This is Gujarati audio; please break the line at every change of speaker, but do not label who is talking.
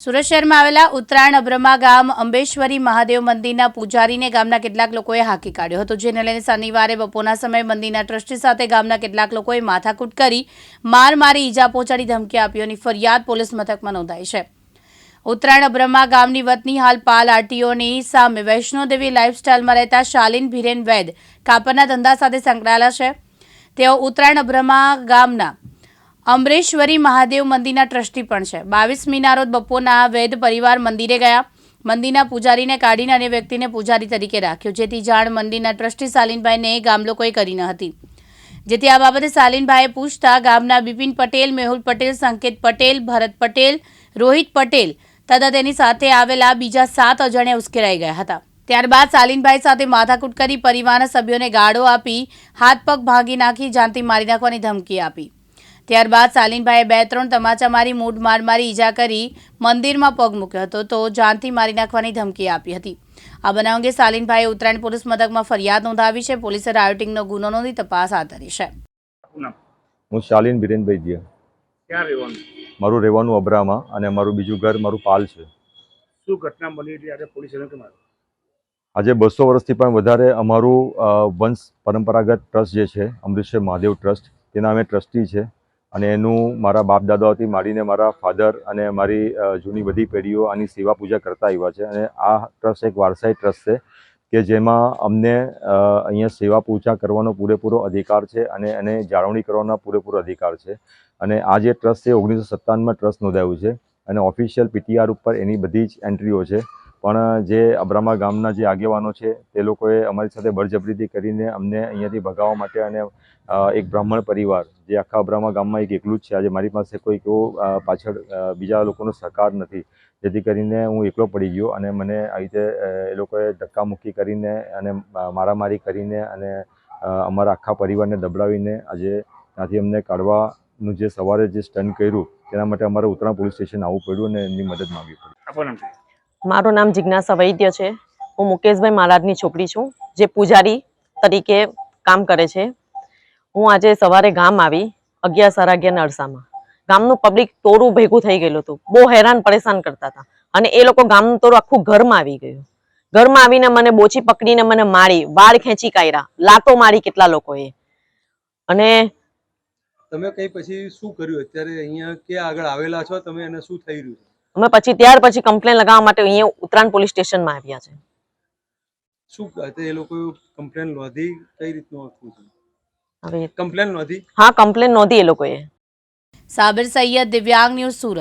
સુરત શહેરમાં આવેલા ઉત્તરાયણ અબ્રમા ગામ અંબેશ્વરી મહાદેવ મંદિરના પૂજારીને ગામના કેટલાક લોકોએ હાંકી કાઢ્યો હતો, જેને લઈને શનિવારે બપોરના સમયે મંદિરના ટ્રસ્ટી સાથે ગામના કેટલાક લોકોએ માથાકૂટ કરી માર મારી ઈજા પહોંચાડી ધમકી આપીઓની ફરિયાદ પોલીસ મથકમાં નોંધાઈ છે. ઉત્તરાયણ અબ્રમા ગામની વતની હાલ પાલ આરટીઓની સામે વૈષ્ણોદેવી લાઇફસ્ટાઇલમાં રહેતા શાલીન ભીરેન વૈદ કાપડના ધંધા સાથે સંકળાયેલા છે. તેઓ ઉત્તરાયણ અબ્રમા ગામના અમરેશ્વરી મહાદેવ મંદિરના ટ્રસ્ટી પણ છે. બાવીસ મીના રોજ બપોરના વૈદ પરિવાર મંદિરે ગયા. મંદિરના પૂજારીને કાઢીને અને વ્યક્તિને પૂજારી તરીકે રાખ્યો. જેથી જાણ મંદિરના ટ્રસ્ટી શાલિનભાઈને ગામ લોકોએ કરી ન હતી. જેથી આ બાબતે શાલિનભાઈએ પૂછતા ગામના બિપિન પટેલ, મેહુલ પટેલ, સંકેત પટેલ, ભરત પટેલ, રોહિત પટેલ તથા તેની સાથે આવેલા બીજા સાત અજાણ્યા ઉશ્કેરાઈ ગયા હતા. ત્યારબાદ શાલિનભાઈ સાથે માથાકૂટ કરી પરિવારના સભ્યોને ગાળો આપી હાથ પગ ભાંગી નાખી, જાનથી મારી નાખવાની ધમકી આપી. ત્યારબાદ સાલીનભાઈએ બે ત્રણ તમાચા મારી મૂઢ માર મારી ઈજા કરી મંદિરમાં પગ મૂક્યો હતો તો જાનથી મારી નાખવાની ધમકી આપી હતી. આ બનાવ અંગે સાલીનભાઈએ ઉત્તરાયણ પોલીસ મથકમાં ફરિયાદ નોંધાવી છે. પોલીસે રાયોટિંગનો ગુનો નોંધી તપાસ હાથ ધરી છે.
હું શાલિન બિરેનભાઈ જીયા.
ક્યાં રહેવાનું?
મારું રહેવાનું અબરામાં અને મારું બીજું ઘર મારું પાલ છે.
શું ઘટના બની હતી? આજે પોલીસ?
આજે બસો વર્ષથી પણ વધારે અમારું વંશ પરંપરાગત ટ્રસ્ટ જે છે અમૃતસર મહાદેવ ટ્રસ્ટ તેના અમે ટ્રસ્ટી છે. અને એનું મારા બાપ દાદાઓથી માંડીને મારા ફાધર અને મારી જૂની બધી પેઢીઓ આની સેવા પૂજા કરતા આવ્યા છે. અને આ ટ્રસ્ટ એક વારસાઈ ટ્રસ્ટ છે કે જેમાં અમને અહીંયા સેવા પૂજા કરવાનો પૂરેપૂરો અધિકાર છે અને એને જાળવણી કરવાનો પૂરેપૂરો અધિકાર છે. અને આ જે ટ્રસ્ટ છે ઓગણીસો સત્તાવનમાં ટ્રસ્ટ નોંધાયું છે અને ઓફિશિયલ પીટીઆર ઉપર એની બધી જ એન્ટ્રીઓ છે. પણ જે અબ્રામા ગામના જે આગેવાનો છે, તે લોકોએ અમારી સાથે બળજબરીથી કરીને અમને અહીંયાથી ભગાવવા માટે અને એક બ્રાહ્મણ પરિવાર, જે આખા અબ્રામા ગામમાં એક એકલું જ છે. આજે મારી પાસે કોઈ એવો પાછળ બીજા લોકોનો સહકાર નથી. જેથી કરીને હું એકલો પડી ગયો અને મને આવી રીતે એ લોકોએ ધક્કામુક્કી કરીને અને મારામારી કરીને અને અમારા આખા પરિવારને દબડાવીને આજે ત્યાંથી અમને કાઢવાનું જે સવારે જે સ્ટન્ટ કર્યું, તેના માટે અમારે ઉત્તરાણ પોલીસ સ્ટેશન આવવું પડ્યું અને એમની મદદ માંગવી પડી.
મારું નામ જિજ્ઞાસા વૈદ્ય છે. હું મુકેશભાઈ મહારાજની છોકરી છું, જે પૂજારી તરીકે કામ કરે છે. હું આજે સવારે ગામ આવી, અગિયાર સાડા અગિયાર નરસામાં ગામનું પબ્લિક તોરું ભેગું થઈ ગયેલું હતું. બહુ હેરાન પરેશાન કરતા હતા. અને એ લોકો ગામનું તોરું આખું ઘરમાં આવી ગયું. ઘરમાં આવીને મને બોચી પકડીને મને મારી, વાળ ખેંચી કાઢ્યા લાતો મારી કેટલા લોકોએ. અને
તમે કઈ પછી શું કર્યું? અત્યારે અહીંયા કે આગળ આવેલા છો? તમે એને શું થઈ રહ્યું
અમે પછી ત્યાર પછી કમ્પ્લેન લગાવવા માટે અહીંયા ઉત્તરાયણ પોલીસ સ્ટેશનમાં આવ્યા છે.
શું એ લોકો કમ્પ્લેન નોંધી કઈ રીતનું
હવે
કમ્પ્લેન નોંધી?
હા કમ્પ્લેન નોંધી એ લોકોએ.
સાબર સૈયદ દિવ્યાંગ ન્યૂઝ સુરત.